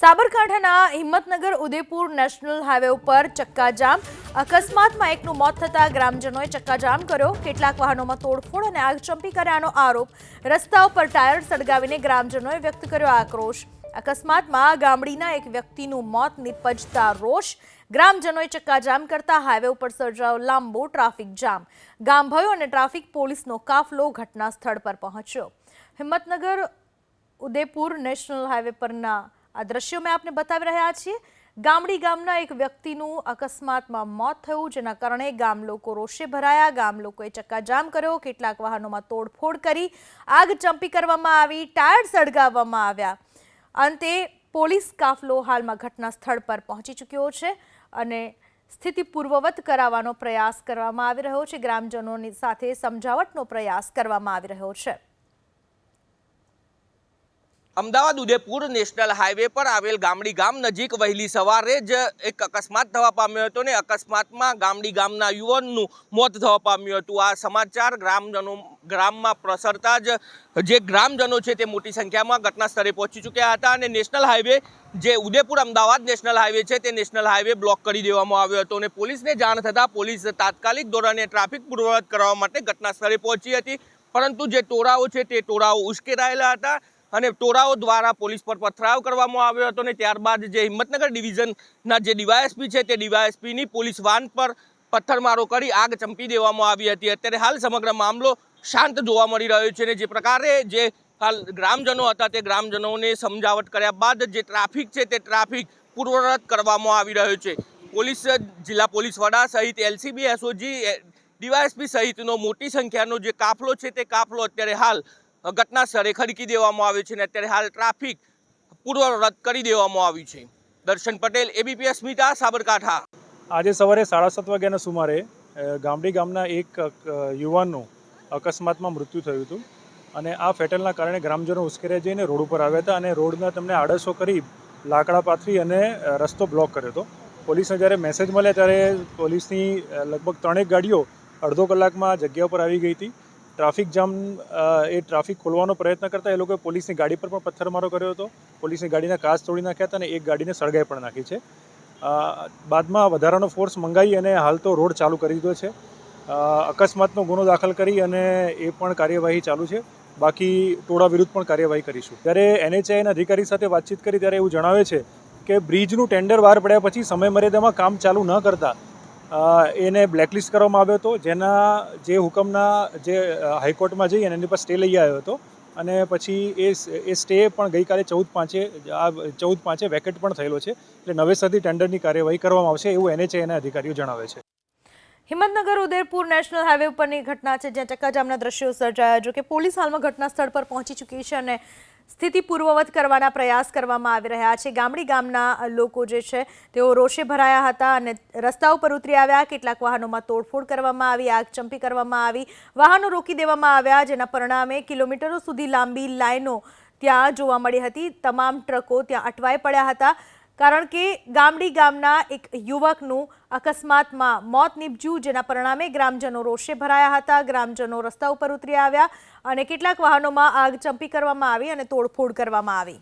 સાબરકાંઠાના Himmatnagar Udaipur national highway ઉપર ચક્કાજામ. અકસ્માતમાં એકનું મોત થતા ગ્રામજનોએ ચક્કાજામ કર્યો. કેટલાક વાહનોમાં તોડફોડ અને આગચંપી કર્યાનો આરોપ. રસ્તા ઉપર ટાયર સળગાવીને ગ્રામજનોએ વ્યક્ત કર્યો આક્રોશ. અકસ્માતમાં ગામડીના એક વ્યક્તિનું મોત નિપજતા રોષ. ગ્રામજનોએ ચક્કાજામ કરતા હાઈવે ઉપર સર્જાયો લાંબો ટ્રાફિક જામ. ગામભયો અને ટ્રાફિક પોલીસનો કાફલો ઘટના સ્થળ પર પહોંચ્યો. હિંમતનગર ઉદયપુર નેશનલ હાઈવે પરના આ દ્રશ્યો મેં આપને બતાવી રહ્યા છીએ. ગામડી ગામના એક વ્યક્તિનું અકસ્માતમાં મોત થયું, જેના કારણે ગામ લોકો રોષે ભરાયા. ગામ લોકોએ ચક્કાજામ કર્યો, કેટલાક વાહનોમાં તોડફોડ કરી, આગ ચંપી કરવામાં આવી ટાયર સળગાવવામાં આવ્યા. અંતે પોલીસ કાફલો હાલમાં ઘટના સ્થળ પર પહોંચી ચૂક્યો છે અને સ્થિતિ પૂર્વવત કરાવવાનો પ્રયાસ કરવામાં આવી રહ્યો છે. ગ્રામજનોની સાથે સમજાવટનો પ્રયાસ કરવામાં આવી રહ્યો છે. અમદાવાદ ઉદયપુર નેશનલ હાઈવે પર આવેલ ગામડી ગામ નજીક વહેલી સવારે જ એક અકસ્માત થવા પામ્યો હતો ને અકસ્માતમાં ગામડી ગામના યુવાનનું મોત થવા પામ્યું હતું. આ સમાચાર ગ્રામજનો, ગ્રામમાં પ્રસરતા જ, જે ગ્રામજનો છે તે મોટી સંખ્યામાં ઘટના સ્થળે પહોંચી ચૂક્યા હતા અને નેશનલ હાઈવે જે ઉદયપુર અમદાવાદ નેશનલ હાઈવે છે તે નેશનલ હાઈવે બ્લોક કરી દેવામાં આવ્યો હતો અને પોલીસને જાણ થતાં પોલીસ તાત્કાલિક ધોરણે ટ્રાફિક પૂર્વવત કરવા માટે ઘટના સ્થળે પહોંચી હતી. પરંતુ જે ટોળાઓ છે તે ટોળાઓ ઉશ્કેરાયેલા હતા. અને ટોળાઓ દ્વારા પોલીસ પર પથરાવ કરવામાં આવ્યો હતો અને ત્યારબાદ જે હિંમતનગર ડિવિઝનના જે ડીવાયએસપી છે તે ડીવાયએસપીની પોલીસ વાન પર પથ્થરમારો કરી આગ ચંપી દેવામાં આવી હતી. અત્યારે હાલ સમગ્ર મામલો શાંત જોવા મળી રહ્યો છે અને જે પ્રકારે જે હાલ ગ્રામજનો હતા તે ગ્રામજનોને સમજાવટ કર્યા બાદ જે ટ્રાફિક છે તે ટ્રાફિક પૂર્વરત કરવામાં આવી રહ્યો છે. પોલીસ, જિલ્લા પોલીસ વડા સહિત એલસીબી, એસઓજી ડીવાયએસપી સહિતનો મોટી સંખ્યાનો જે કાફલો છે તે કાફલો અત્યારે હાલ ઘટના સ્થળે ખડકી દેવામાં આવ્યો છે અને અત્યારે હાલ ટ્રાફિક પૂર્વ રદ કરી દેવામાં આવ્યું છે. દર્શન પટેલ એબીપી અસ્મિતા સાબરકાંઠા. આજે સવારે સાડા સાત વાગ્યાના સુમારે ગામડી ગામના એક યુવાનનું અકસ્માતમાં મૃત્યુ થયું હતું અને આ ફેટલના કારણે ગ્રામજનો ઉશ્કેરાઈ જઈને રોડ ઉપર આવ્યા હતા અને રોડના તેમને આડસો કરી લાકડા પાથરી અને રસ્તો બ્લોક કર્યો હતો. પોલીસને જ્યારે મેસેજ મળ્યા ત્યારે પોલીસની લગભગ ત્રણેક ગાડીઓ અડધો કલાકમાં જગ્યા ઉપર આવી ગઈ હતી. ટ્રાફિક જામ એ ટ્રાફિક ખોલવાનો પ્રયત્ન કરતા એ લોકોએ પોલીસની ગાડી પર પણ પથ્થરમારો કર્યો હતો. પોલીસની ગાડીના કાચ તોડી નાખ્યા હતા અને એક ગાડીને સળગાઈ પણ નાખી છે. બાદમાં વધારાનો ફોર્સ મંગાવી અને હાલ તો રોડ ચાલુ કરી દીધો છે. અકસ્માતનો ગુનો દાખલ કરી અને એ પણ કાર્યવાહી ચાલુ છે. બાકી ટોળા વિરુદ્ધ પણ કાર્યવાહી કરીશું. ત્યારે એનએચઆઈના અધિકારી સાથે વાતચીત કરી ત્યારે એવું જણાવે છે કે બ્રિજનું ટેન્ડર બહાર પડ્યા પછી સમય મર્યાદામાં કામ ચાલુ ન કરતા એને બ્લેકલિસ્ટ કરવામાં આવ્યો હતો. જેના જે હુકમના જે હાઈકોર્ટમાં જઈ અને એની પર સ્ટે લઈ આવ્યો હતો. અને પછી એ એ સ્ટે પણ ગઈકાલે ચૌદ પાંચે, આ ચૌદ પાંચે વેકેટ પણ થયેલો છે. એટલે નવેસરથી ટેન્ડરની કાર્યવાહી કરવામાં આવશે એવું એનએચએના અધિકારીઓ જણાવે છે. હિંમતનગર ઉદયપુર નેશનલ હાઈવે ઉપરની ઘટના છે, જ્યાં ચક્કાજામના દ્રશ્યો સર્જાયા. જો કે પોલીસ હાલમાં ઘટના સ્થળ પર પહોંચી ચૂકી છે અને સ્થિતિ પૂર્વવત કરવાના પ્રયાસ કરવામાં આવી રહ્યા છે. ગામડી ગામના લોકો જે છે, તેઓ રોષે ભરાયા હતા અને રસ્તા ઉપર ઉતરી આવ્યા. કેટલાક વાહનોમાં તોડફોડ કરવામાં આવી આગચંપી કરવામાં આવી. વાહનો રોકી દેવામાં આવ્યા, જેના પરિણામે કિલોમીટરો સુધી લાંબી લાઈનો ત્યાં જોવા મળી હતી. તમામ ટ્રકો ત્યાં અટવાઈ પડ્યા હતા. કારણ કે ગામડી ગામના એક યુવકનું અકસ્માતમાં મોત નીપજ્યું, જેના પરિણામે ગ્રામજનો રોષે ભરાયા હતા, ગ્રામજનો રસ્તા ઉપર ઉતરી આવ્યા અને કેટલાક વાહનોમાં આગ ચંપી કરવામાં આવી અને તોડફોડ કરવામાં આવી.